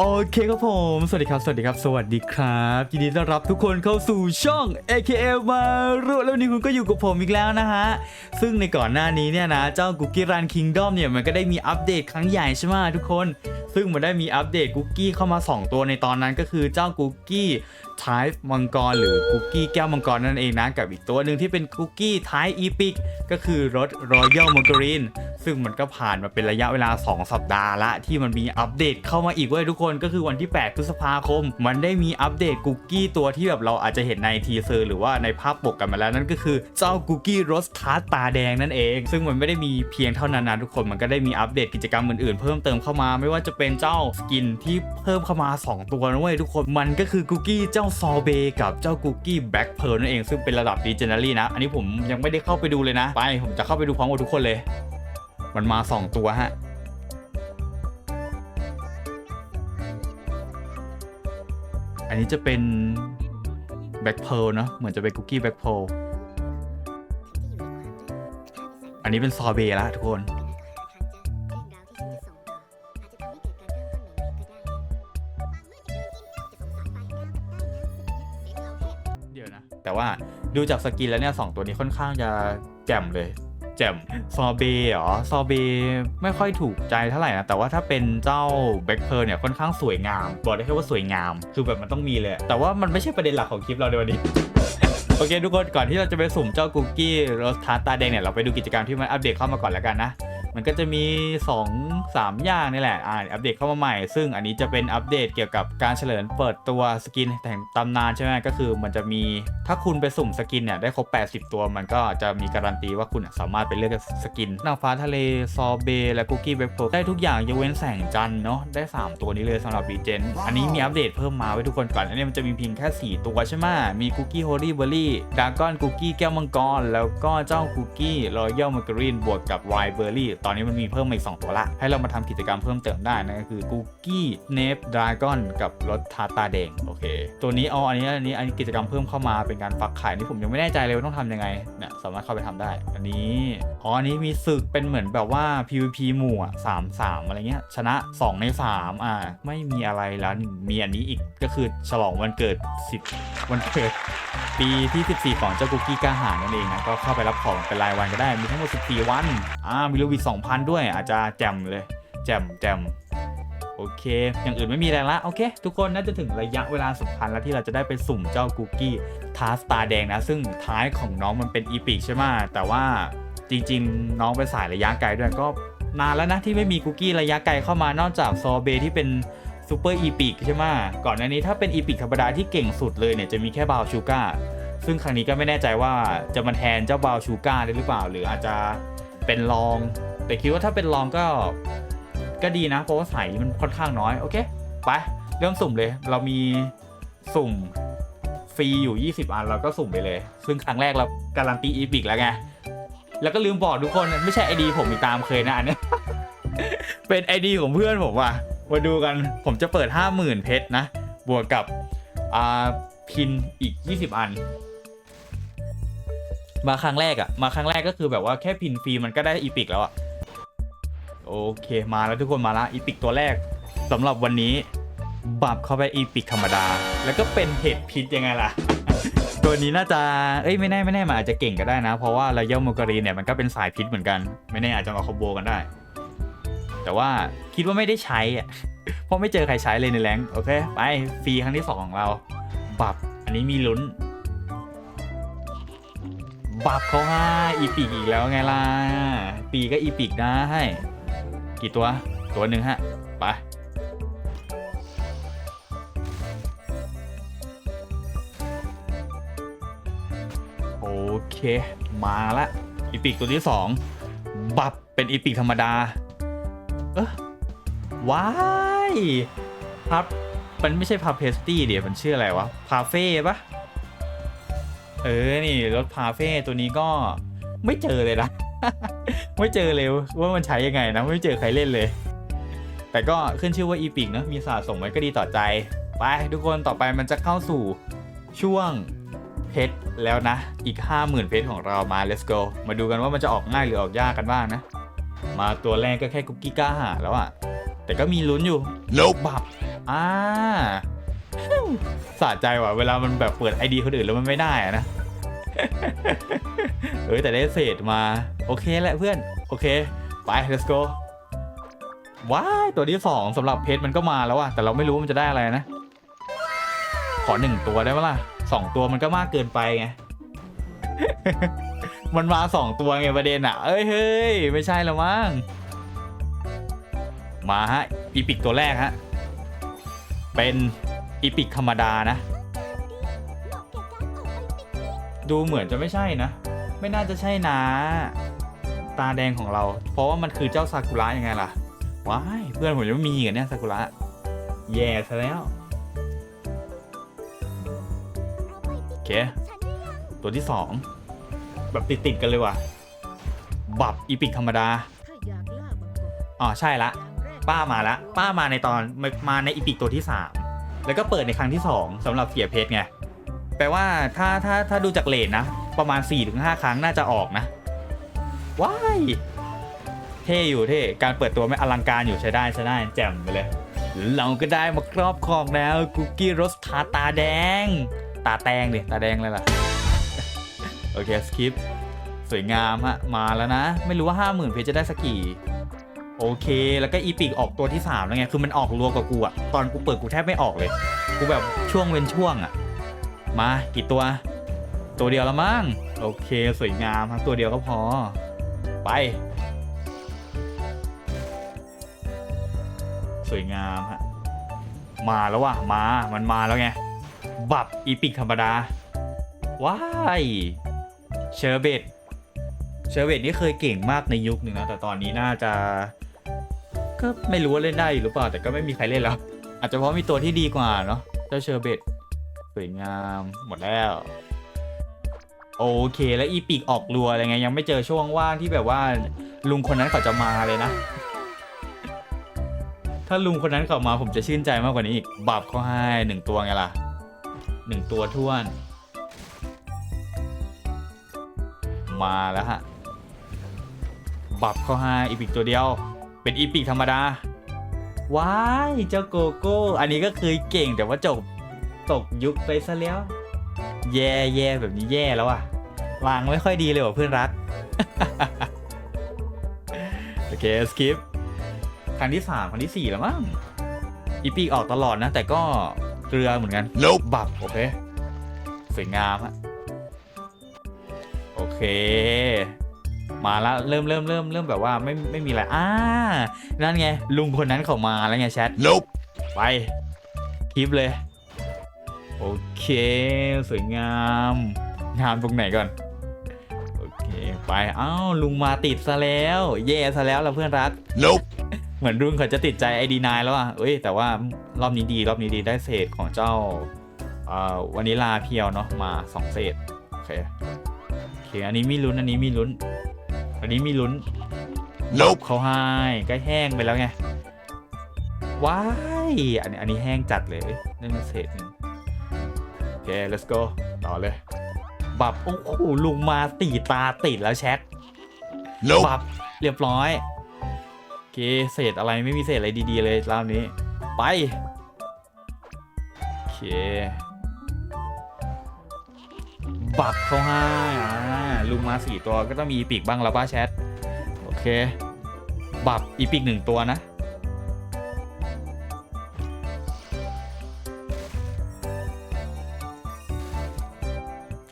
โอเคครับผม สวัสดีครับ สวัสดีครับ สวัสดีครับยินดีต้อนรับทุกคนเข้าสู่ช่อง AKM มารุแล้วนี่คุณก็อยู่กับผมอีกแล้วนะฮะ ซึ่งในก่อนหน้านี้เนี่ยนะ เจ้า Cookie Run Kingdom เนี่ย มันก็ได้มีอัปเดตครั้งใหญ่ใช่ไหมทุกคน ซึ่งมันได้มีอัปเดตกุกกี้เข้ามา 2 ตัวในตอนนั้นก็คือเจ้ากุกกี้ ไทป์มังกรหรือคุกกี้แก้วมังกรนั่นเองนะ กับอีกตัวหนึ่งที่เป็นคุกกี้ไทป์อีพิกก็คือรสรอยัลมังกรีนซึ่งมันก็ผ่านมาเป็นระยะเวลา 2 สัปดาห์ละ ที่มันมีอัปเดตเข้ามาอีกเว้ยทุกคนก็คือวันที่ 8 พฤษภาคม มันได้มีอัปเดตคุกกี้ตัวที่แบบเราอาจจะเห็นในทีเซอร์หรือว่าในภาพปกกันมาแล้วนั่นก็คือเจ้าคุกกี้รสทาร์ตตาแดงนั่นเอง ซึ่งมันไม่ได้มีเพียงเท่านั้นนะทุกคนมันก็ได้มีอัปเดตกิจกรรมอื่นๆ เพิ่มเติมเข้ามา ไม่ว่าจะเป็นเจ้าสกินที่เพิ่มเข้ามา 2 ตัวนะเว้ยทุกคนมันก็คือคุกกี้เจ้าาซอเบกับเจ้าคุกกี้แบล็กเพ r ร์นั่นเองซึ่งเป็นระดับดีเจเนอรี่นะ อันนี้ผมยังไม่ได้เข้าไปดูเลยนะ ไป ผมจะเข้าไปดูพร้อมกับทุกคนเลย มันมา 2 ตัวฮะอันนี้จะเป็นแบ็คเพ r ร์เนอะเหมือนจะเป็นคุกกี้แบ็คเพ r ร์อันนี้เป็นซอเบละทุกคน วนะแต่ว่าดูจากสกินแล้วเนี่ยสองตัวนี้ค่อนข้างจะแจ่มเลย แจ่มซอเบเหรอซอเบไม่ค่อยถูกใจเท่าไหร่นะ แต่ว่าถ้าเป็นเจ้าแบ็คเพ r ร์เนี่ยค่อนข้างสวยงาม บอกได้แค่ว่าสวยงาม คือแบบมันต้องมีเลย แต่ว่ามันไม่ใช่ประเด็นหลักของคลิปเราในวันนี้โอเคทุกคนก่อนที่เราจะไปสุ่มเจ้าคุกกี้รสทาร์ตตาแดงเนี่ยเราไปดูกิจกรรมที่มันอัปเดตเข้ามาก่อนแล้วกันนะ มันก็จะมี 2 3 อย่างนี่แหละอ่าอัปเดตเข้ามาใหม่ ซึ่งอันนี้จะเป็นอัปเดตเกี่ยวกับการเฉลิมเปิดตัวสกินแห่งตำนานใช่ไหมก็คือมันจะมีถ้าคุณไปสุ่มสกินเนี่ยได้ครบ 80 ตัว มันก็จะมีการันตีว่าคุณสามารถไปเลือกสกินนางฟ้าทะเลซอเบและคุกกี้เบคโพได้ทุกอย่างยกเว้นแสงจันเนาะได้ 3 ตัวนี้เลยสำหรับรีเจนอันนี้มีอัปเดตเพิ่มมาไว้ทุกคนก่อนอันนี้มันจะมีเพียงแค่ 4 ตัวใช่ไหมมีคุกกี้โฮลี่เบอร์รี่ดากอนคุกกี้แก้วมังกรแล้วก็เจ้าคุกกี้รอยัลมาการีนบวกกับไวเบอร์รี่ตอนนี้มันมีเพิ่มมาอีก 2 ตัวละ ให้เรามาทำกิจกรรมเพิ่มเติมได้นะก็คือคุกกี้เนฟดราก้อนกับรสทาตาแดงโอเค ตัวนี้เอาอันนี้อันนี้อันนี้กิจกรรมเพิ่มเข้ามาเป็นการฟักไข่นี่ผมยังไม่แน่ใจเลยว่าต้องทำยังไงเนี่ยสามารถเข้าไปทำได้ อันนี้อ๋ออันนี้มีศึกเป็นเหมือนแบบว่า PVP หมู่อะสามสามอะไรเงี้ยชนะ 2 ใน 3 อ่า ไม่มีอะไรแล้วมีอันนี้อีกก็คือฉลองวันเกิด 10 วันเกิด ปีที่ 14 ของเจ้าคุกกี้กล้าหานั่นเองนะก็เข้าไปรับของเป็นรายวันก็ได้มีทั้งหมด14วันอ่ามีลูวิ2,000 ด้วยอาจจะแจมเลย แจมแจมโอเค อย่างอื่นไม่มีอะไรละ โอเค ทุกคนน่าจะถึงระยะเวลาสำคัญแล้วที่เราจะได้ไปสุ่มเจ้าคุกกี้ทาสตาแดงนะ ซึ่งท้ายของน้องมันเป็นอีพิกใช่ไหมแต่ว่าจริงๆ น้องไปสายระยะไกลด้วยก็นานแล้วนะที่ไม่มีคุกกี้ระยะไกลเข้ามานอกจากซอเบที่เป็นซูเปอร์อีพิกใช่ไหมก่อนหน้านี้ถ้าเป็นอีพิกธรรมดาที่เก่งสุดเลยเนี่ยจะมีแค่บาวชูก้าซึ่งครั้งนี้ก็ไม่แน่ใจว่าจะมาแทนเจ้าบาวชูก้าได้หรือเปล่า หรืออาจจะเป็นรอง แต่คิดว่าถ้าเป็นรองก็ ก็ดีนะ เพราะว่าใสมันค่อนข้างน้อย โอเค ไป เริ่มสุ่มเลย เรามีสุ่มฟรีอยู่ 20 อันเราก็สุ่มไปเลย ซึ่งครั้งแรกเราการันตีอีพิกแล้วไง แล้วก็ลืมบอกทุกคนไม่ใช่ไอดีผมอีกตามเคยนะอันนี้เป็นไอดีของเพื่อนผมว่ะ มาดูกัน ผมจะเปิด 50,000 เพชรนะ บวกกับอ่าพินอีก 20 อัน มาครั้งแรกอะมาครั้งแรกก็คือแบบว่าแค่พินฟรีมันก็ได้อีพิกแล้วอะ โอเคมาแล้วทุกคนมาละอีพิกตัวแรกสำหรับวันนี้บับเข้าไปอีพิกธรรมดา แล้วก็เป็นเห็ดพิษยังไงล่ะ ตัวนี้น่าจะเอ้ยไม่แน่ไม่แน่มันอาจจะเก่งก็ได้นะ เพราะว่าระยะโมการีเนี่ยมันก็เป็นสายพิษเหมือนกัน ไม่แน่อาจจะมาคอมโบกันได้ แต่ว่าคิดว่าไม่ได้ใช้อะเพราะไม่เจอใครใช้เลยในแรงโอเคไปฟรีครั้งที่2ของเราบับอันนี้มีลุ้นบับเขาให้อีปิกอีกแล้วไงล่ะปีก็อีปิกได้ กี่ตัว ตัวหนึ่งฮะ ไป โอเค มาละอีปิกตัวที่2บับเป็นอีปิกธรรมดา เออว้ายพับมันไม่ใช่พาเพสตี้เดี๋ยวมันชื่ออะไรวะ พาเฟ่ปะเออ นี่รถพาเฟ่ตัวนี้ก็ไม่เจอเลยนะ ไม่เจอเลยว่ามันใช้ยังไงนะ ไม่เจอใครเล่นเลย แต่ก็ขึ้นชื่อว่าอีพิกเนอะมีสะสมไว้ก็ดีต่อใจ ไปทุกคนต่อไปมันจะเข้าสู่ช่วงเพชรแล้วนะ อีก 50,000 เพชรของเรามา let's go มาดูกันว่ามันจะออกง่ายหรือออกยากกันบ้างนะ มาตัวแรกก็แค่กุ๊กกี้ก้าหาแล้วอะแต่ก็มีลุ้นอยู่ Nope บับอ่าสะใจว่ะ เวลามันแบบเปิดไอดีคนอื่นแล้วมันไม่ได้อะนะ เอ้ยแต่ได้เศษมา โอเคแหละเพื่อน โอเค ไป let's go ว้ายตัวที่สองสำหรับเพชรมันก็มาแล้วอะแต่เราไม่รู้มันจะได้อะไรนะ ขอหนึ่งตัวได้ไหมล่ะสองตัวมันก็มากเกินไปไง มันมาสองตัวไงประเด็นอะเอ้ยเฮ้ยไม่ใช่แล้วมั้งมาฮะอีพิกตัวแรกฮะเป็นอีพิกธรรมดานะ ดูเหมือนจะไม่ใช่นะ ไม่น่าจะใช่นะ ตาแดงของเรา เพราะว่ามันคือเจ้าซากุระยังไงล่ะ ว้ายเพื่อนผมยังไม่มีกันเนี่ยซากุระ แย่ซะแล้วโอเค ตัวที่สองแบบติดๆกันเลยว่ะ บับอีพิกธรรมดา อ๋อใช่ละ ป้ามาละ ป้ามาในตอนมาในอีพิกตัวที่3แล้วก็เปิดในครั้งที่2สำหรับเสียเพชรไง แปลว่าถ้าถ้าถ้าดูจากเลทนะ ประมาณ4-5 ครั้งน่าจะออกนะ ว้ายเท่อยู่เท่การเปิดตัวไม่อลังการอยู่ใช้ได้ใช้ได้แจ่มไปเลย เราก็ได้มาครอบครองแล้วคุกกี้รสทาตาแดง ตาแตงดิตาแดงเลยล่ะ โอเคสคิปสวยงามฮะมาแล้วนะ ไม่รู้ว่า 50,000เพชรจะได้สักกี่โอเค แล้วก็อีพิกออกตัวที่ 3 แล้วไง คือมันออกรัวกว่ากูอะตอนกูเปิดกูแทบไม่ออกเลย กูแบบช่วงเว้นช่วงอะมากี่ตัว ตัวเดียวละมั้ง โอเค สวยงามครับตัวเดียวก็พอ ไป สวยงามฮะ มาแล้วว่ะ มา มันมาแล้วไง บับอีพิกธรรมดา ว้ายเชอร์เบตเชอร์เบตนี่เคยเก่งมากในยุคหนึ่งนะ แต่ตอนนี้น่าจะ ก็ไม่รู้ว่าเล่นได้หรือเปล่า แต่ก็ไม่มีใครเล่นแล้ว อาจจะเพราะมีตัวที่ดีกว่าเนาะ เจ้าเชอร์เบตสวยงาม หมดแล้ว โอเค แล้วอีปีกออกรัวอะไรเงี้ยยังไม่เจอช่วงว่างที่แบบว่า ลุงคนนั้นเขาจะมาเลยนะ ถ้าลุงคนนั้นเขามาผมจะชื่นใจมากกว่านี้อีกบับเขาให้หนึ่งตัวไงล่ะหนึ่งตัวท้วน มาแล้วฮะบับเขาให้อีพิกตัวเดียว เป็นอีพิกธรรมดาว้ายเจ้าโกโก้ อันนี้ก็เคยเก่งแต่ว่าจบตกยุคไปซะแล้ว แย่แย่แบบนี้แย่แล้วอะวางไม่ค่อยดีเลยว่ะเพื่อนรัก โอเคสกิปครั้งที่สามครั้งที่สี่แล้วมั้งอีปีกออกตลอดนะ แต่ก็เกลือเหมือนกัน Nope บับโอเคสวยงามฮะโอเค มาแล้วเริ่มเริ่มเริ่มเริ่มแบบว่าไม่ไม่มีอะไรอ่านั่นไง ลุงคนนั้นเขามาแล้วไงแชท Nope. ไปคลิปเลย โอเค สวยงาม งามตรงไหนก่อน โอเค ไป อ้าวลุงมาติดซะแล้วแย่ซะแล้วล่ะเพื่อนรัก Nope. เหมือนลุงเขาจะติดใจไอดีนายแล้วอะเอ้ย แต่ว่ารอบนี้ดี รอบนี้ดีได้เศษของเจ้าเอ่อวานิลาเพียวเนาะมาสองเศษ โอเค โอเค อันนี้มีลุ้น อันนี้มีลุ้น อันนี้มีลุ้น Nope. เขาให้ก็แห้งไปแล้วไง ว้าย อันนี้ อันนี้แห้งจัดเลยนั่นมันเศษหนึ่งโอ เค let's go ต่อเลย บับ โอ้โหลุงมาตีตาติดแล้วแชท Nope. บับ เรียบร้อย โอเค เศษอะไรไม่มีเศษอะไรดีๆเลยรอบนี้ ไป โอเค บับเขาให้อ่าลุงมาสี่ตัวก็ต้องมีปีกบ้างแล้วป้าแชท โอเค บับอีปีกหนึ่งตัวนะ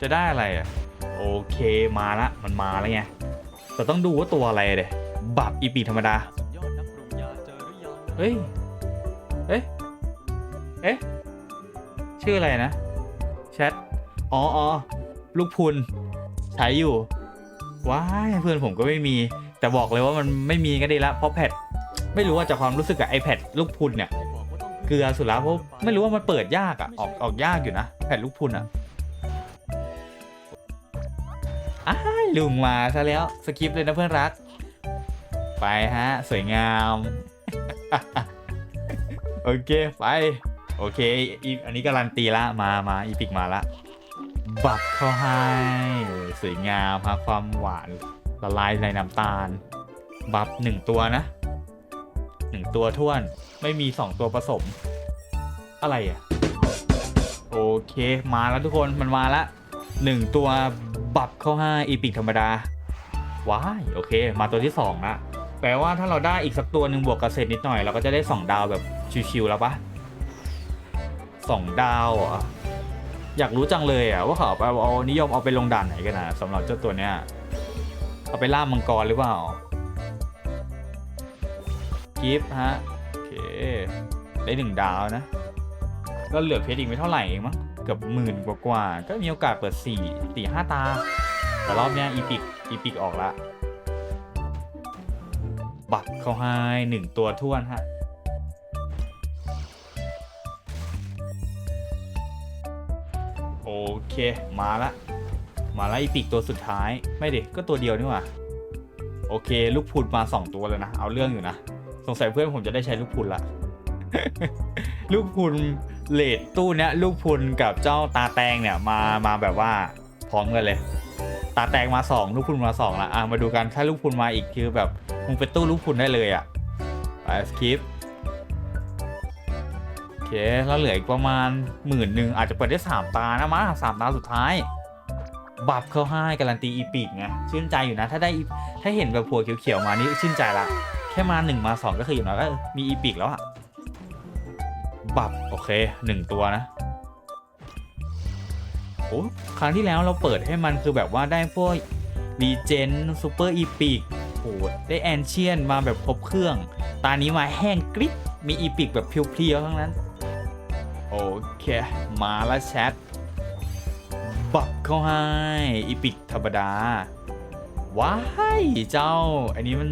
จะได้อะไรอะ โอเคมาละมันมาแล้วไงแต่ต้องดูว่าตัวอะไรเดยบับอีปีธรรมดายอดนักปรุงยเจอหรือยังเฮ้ย เอ๊ะ เอ๊ะ ชื่ออะไรนะ แชท อ๋ออ๋อลูกพุนใช้อยู่ ว้ายเพื่อนผมก็ไม่มี แต่บอกเลยว่ามันไม่มีก็ดีละ เพราะแพดไม่รู้ว่าจากความรู้สึกกับ iPad ลูกพุนเนี่ย เกลือสุดแล้วเพราะไม่รู้ว่ามันเปิดยากอะออกออกยากอยู่นะแผ่นลูกพุนอะ อ้าลุงมาซะแล้วสกิปเลยนะเพื่อนรัก ไปฮะ สวยงาม โอเค ไป โอเคอีอันนี้การันตีละมามาอีพิกมาละ บับเข้าให้สวยงามฮะความหวานละลายในน้ำตาล บับหนึ่งตัวนะหนึ่งตัวท้วนไม่มีสองตัวผสม อะไรอะ โอเคมาแล้วทุกคนมันมาละหนึ่งตัว บับเข้าห้อีพิกธรรมดา ว้าย โอเค มาตัวที่สองละแปลว่าถ้าเราได้อีกสักตัวหนึ่งบวกกระเสร็จนิดหน่อย เราก็จะได้สองดาวแบบชิวๆแล้วปะสองดาวอะอยากรู้จังเลยอะว่าเขาเอาเอานิยมเอาไปลงด่านไหนกันนะสำหรับเจ้าตัวเนี้ยเอาไปล่ามังกรหรือเปล่ากิฟต์ฮะ โอเค ได้หนึ่งดาวนะ ก็เหลือเพชรอีกไม่เท่าไหร่เองมั้ง เกือบหมื่นกว่าๆก็มีโอกาสเปิดสี่สี่ห้าตา แต่รอบเนี้ยอีพิกอีพิกออกละ บัตรเขาให้หนึ่งตัวท้วนฮะโอเคมาละ มาละอีพิกตัวสุดท้ายไม่ดิก็ตัวเดียวนี่หว่าโอเค ลูกพุนมาสองตัวเลยนะ เอาเรื่องอยู่นะ สงสัยเพื่อนผมจะได้ใช้ลูกพุนละ ลูกพุน เลดตู้เนี้ยลูกพุนกับเจ้าตาแตงเนี่ยมามาแบบว่าพร้อมกันเลย ตาแตงมาสองลูกพุนมาสองละอะมาดูกันถ้าลูกพุนมาอีกคือแบบมึงเป็นตู้ลูกพุนได้เลยอะไปสกิปโอเคแล้วเหลืออีกประมาณหมื่นหนึ่งอาจจะเปิดได้สามตานะมาสามตาสุดท้ายบัฟเข้าให้การันตีอีปิกไงชื่นใจอยู่นะถ้าได้ถ้าเห็นแบบผัวเขียวๆมานี่ชื่นใจละแค่มาหนึ่งมาสองก็คืออย่างน้อยก็มีอีปิกแล้วอะ บับ โอเคหนึ่งตัวนะโอ้ครั้งที่แล้วเราเปิดให้มันคือแบบว่าได้พวกรีเจนซูเปอร์อีปิกโอ้ได้แอนเชียนมาแบบครบเครื่อง ตานี้มาแห้งกริบมีอีปิกแบบเพียวๆทั้งนั้น โอเค มาแล้วแชท บับเข้าให้อีปิกธรรมดา ว้ายเจ้า อันนี้มัน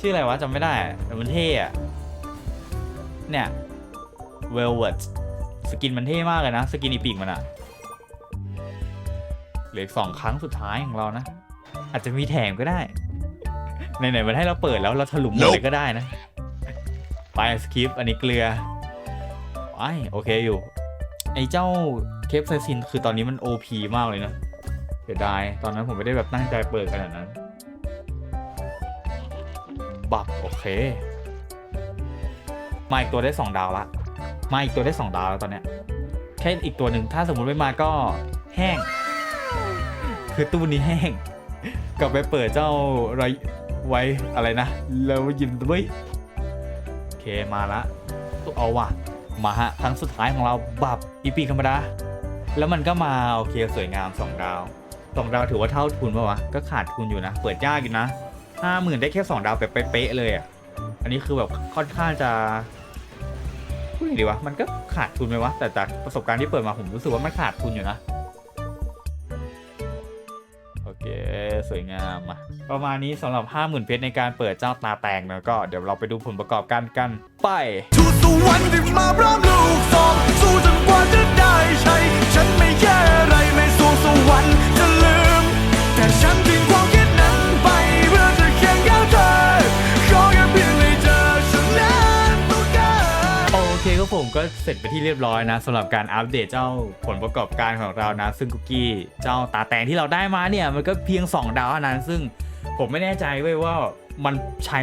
ชื่ออะไรวะจำไม่ได้แต่มันเท่อะเนี่ย Velvet สกินมันเท่มากเลยนะ สกินอีปิกมันอะเหลืออกสองครั้งสุดท้ายของเรานะ อาจจะมีแถมก็ได้ไหนๆมันให้เราเปิดแล้วเราถลุมหมดเลยก็ได้นะ ไปสคริปอันนี้เกลือไอ้โอเคอยู่ ไอ้เจ้าเคปไซซินคือตอนนี้มัน OP มากเลยนะเสียดายตอนนั้นผมไม่ได้แบบตั้งใจเปิดขนาดนั้น บักโอเคมาอีกตัวได้2ดาวละ มาอีกตัวได้ 2 ดาวแล้วตอนเนี้ยแค่อีกตัวหนึ่งถ้าสมมุติไม่มาก็แห้ง คือตู้นี้แห้ง กลับไปเปิดเจ้าไรไว้อะไรนะแล้วยิมด้วยโอเคมาละเอาว่ะมาฮะครั้งสุดท้ายของเราบับอีปีธรรมดาแล้วมันก็มาโอเคสวยงาม 2 ดาว 2 ดาวถือว่าเท่าทุนป่าวะก็ขาดทุนอยู่นะ เปิดยากอยู่นะห้าหมื่นได้แค่ 2 ดาวแบบเป๊ะเลยอะอันนี้คือแบบค่อนข้างจะ พูดยังไงดีวะ มันก็ขาดทุนไหมวะ แต่จากประสบการณ์ที่เปิดมาผมรู้สึกว่ามันขาดทุนอยู่นะ โอเค สวยงามอะประมาณนี้สำหรับ 50,000 เพชรในการเปิดเจ้าตาแตงแล้วก็เดี๋ยวเราไปดูผลประกอบกันกันไป ก็เสร็จไปที่เรียบร้อยนะสำหรับการอัปเดตเจ้าผลประกอบการของเรานะ ซึ่งคุกกี้เจ้าตาแตงที่เราได้มาเนี่ยมันก็เพียง 2 ดาวเท่านั้น ซึ่งผมไม่แน่ใจเว้ยว่ามันใช้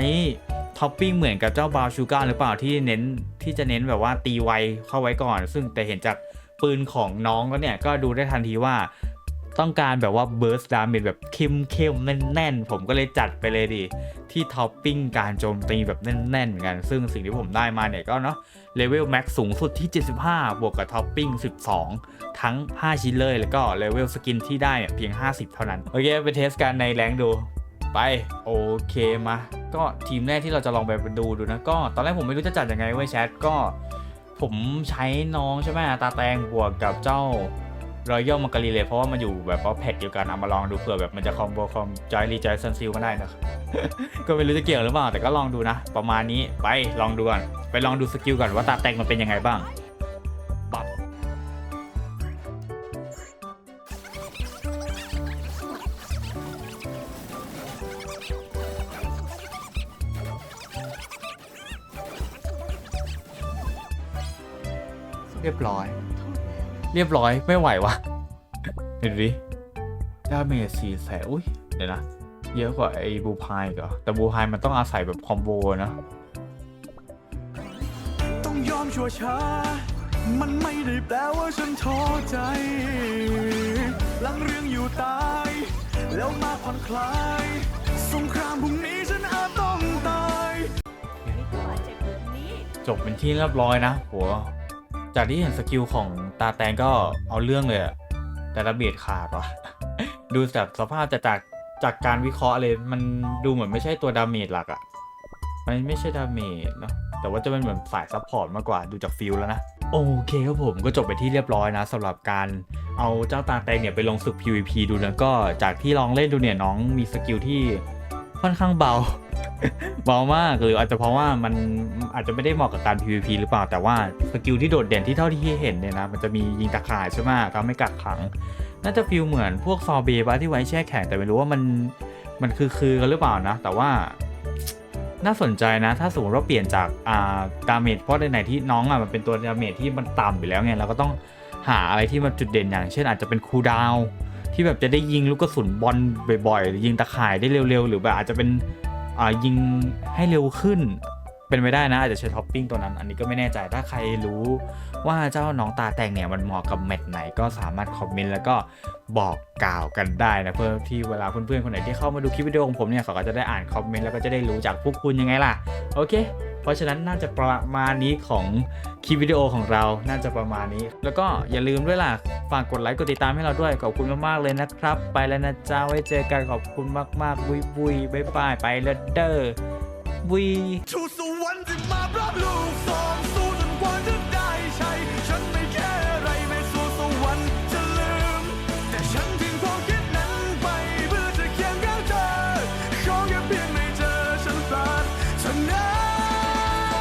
ท็อปปิ้งเหมือนกับเจ้าบราวน์ชูการ์หรือเปล่าที่เน้นที่จะเน้นแบบว่าตีไวเข้าไว้ก่อน ซึ่งแต่เห็นจากปืนของน้องก็เนี่ยก็ดูได้ทันทีว่า ต้องการแบบว่าเบิร์สดาเมจแบบเข้มเข้มๆแน่นๆ ผมก็เลยจัดไปเลยดิ ที่ท็อปปิ้งการโจมตีแบบแน่นๆเหมือนกัน ซึ่งสิ่งที่ผมได้มาเนี่ยก็เนาะเลเวลแม็กสูงสุดที่ 75 บวกกับท็อปปิ้ง 12 ทั้ง 5 ชิ้นเลย แล้วก็เลเวลสกินที่ได้เนี่ยเพียง 50 เท่านั้น โอเค ไปเทสกันในแรงดูไป โอเคมา ก็ทีมแรกที่เราจะลองไปดูดูนะ ก็ตอนแรกผมไม่รู้จะจัดยังไงเว้ยแชทก็ผมใช้น้องใช่ไหมตาแตงบวกกับเจ้า รอยัลมังกรีเลยเพราะว่ามันอยู่แบบว่าแพทเดียวกันเอามาลองดูเผื่อแบบมันจะคอมโบคอมจอยรีจอยซันซิลก็ได้นะครับ ก็ไม่รู้จะเกี่ยวหรือเปล่าแต่ก็ลองดูนะ ประมาณนี้ไปลองดูก่อนไปลองดูสกิลก่อนว่าตาแตงมันเป็นยังไงบ้างปับเรียบร้อย เรียบร้อยไม่ไหววะเห็นดิดาเมจสี่แสนอุ้ยเดี๋ยวนะ เยอะกว่าไอ้บูพายอีก็แต่บูพายมันต้องอาศัยแบบคอมโบนะต้องยอมชั่วช้ามันไม่ได้แปลว่าฉันท้อใจหลังเรื่องอยู่ตาย แล้วมาผ่อนคลายสงครามพรุ่งนี้ฉันอาจต้องตายนี่ก็เจ็บแบบนี้จบเป็นที่เรียบร้อยนะโห จากที่เห็นสกิลของตาแตงก็เอาเรื่องเลยอะแต่ระเบียดขาดว่ะ ดูจากสภาพจะจากจากการวิเคราะห์เลย มันดูเหมือนไม่ใช่ตัวดาเมจหลักอะมันไม่ใช่ดาเมจเนอะแต่ว่าจะเป็นเหมือนสายซัพพอร์ตมากกว่าดูจากฟิลแล้วนะ โอเคครับผมก็จบไปที่เรียบร้อยนะสำหรับการเอาเจ้าตาแตงเนี่ยไปลงศึก PVP ดูแล้วก็จากที่ลองเล่นดูเนี่ยน้องมีสกิลที่ ค่อนข้างเบา เบามากหรืออาจจะเพราะว่ามันอาจจะไม่ได้เหมาะกับการ PVP หรือเปล่าแต่ว่าสกิลที่โดดเด่นที่เท่าที่เห็นเนี่ยนะมันจะมียิงตะข่ายใช่ไหมทำให้กักขัง น่าจะฟีลเหมือนพวกซอเบย์ปะที่ไว้แช่แข็งแต่ไม่รู้ว่ามันมันคือคือกันหรือเปล่านะ แต่ว่าน่าสนใจนะ ถ้าสมมติว่าเปลี่ยนจากอ่าดาเมจเพราะในไหนที่น้องอะมันเป็นตัวดาเมจที่มันต่ำอยู่แล้วไงเราก็ต้องหาอะไรที่มันจุดเด่นอย่าง เช่นอาจจะเป็นคูลดาวน์ ที่แบบจะได้ยิงลูกกระสุนบอลบ่อยๆหรือยิงตะข่ายได้เร็วๆ หรือแบบอาจจะเป็นอ่ายิงให้เร็วขึ้น เป็นไปได้นะ อาจจะใช้ท็อปปิ้งตัวนั้น อันนี้ก็ไม่แน่ใจถ้าใครรู้ว่าเจ้าน้องตาแตงเนี่ยมันเหมาะกับแมตช์ไหนก็สามารถคอมเมนต์แล้วก็บอกกล่าวกันได้นะเพื่อที่เวลาเพื่อนๆคนไหนที่เข้ามาดูคลิปวิดีโอของผมเนี่ยเขาก็จะได้อ่านคอมเมนต์แล้วก็จะได้รู้จากพวกคุณยังไงล่ะโอเค เพราะฉะนั้นน่าจะประมาณนี้ของคลิปวิดีโอของเรา น่าจะประมาณนี้ แล้วก็อย่าลืมด้วยล่ะ ฝากกดไลค์กดติดตามให้เราด้วย ขอบคุณมากๆเลยนะครับ ไปแล้วนะจ้าไว้เจอกันขอบคุณมากๆบุยบุยบายบายไปแล้วเด้อบุยทูสวรรค์มารับลู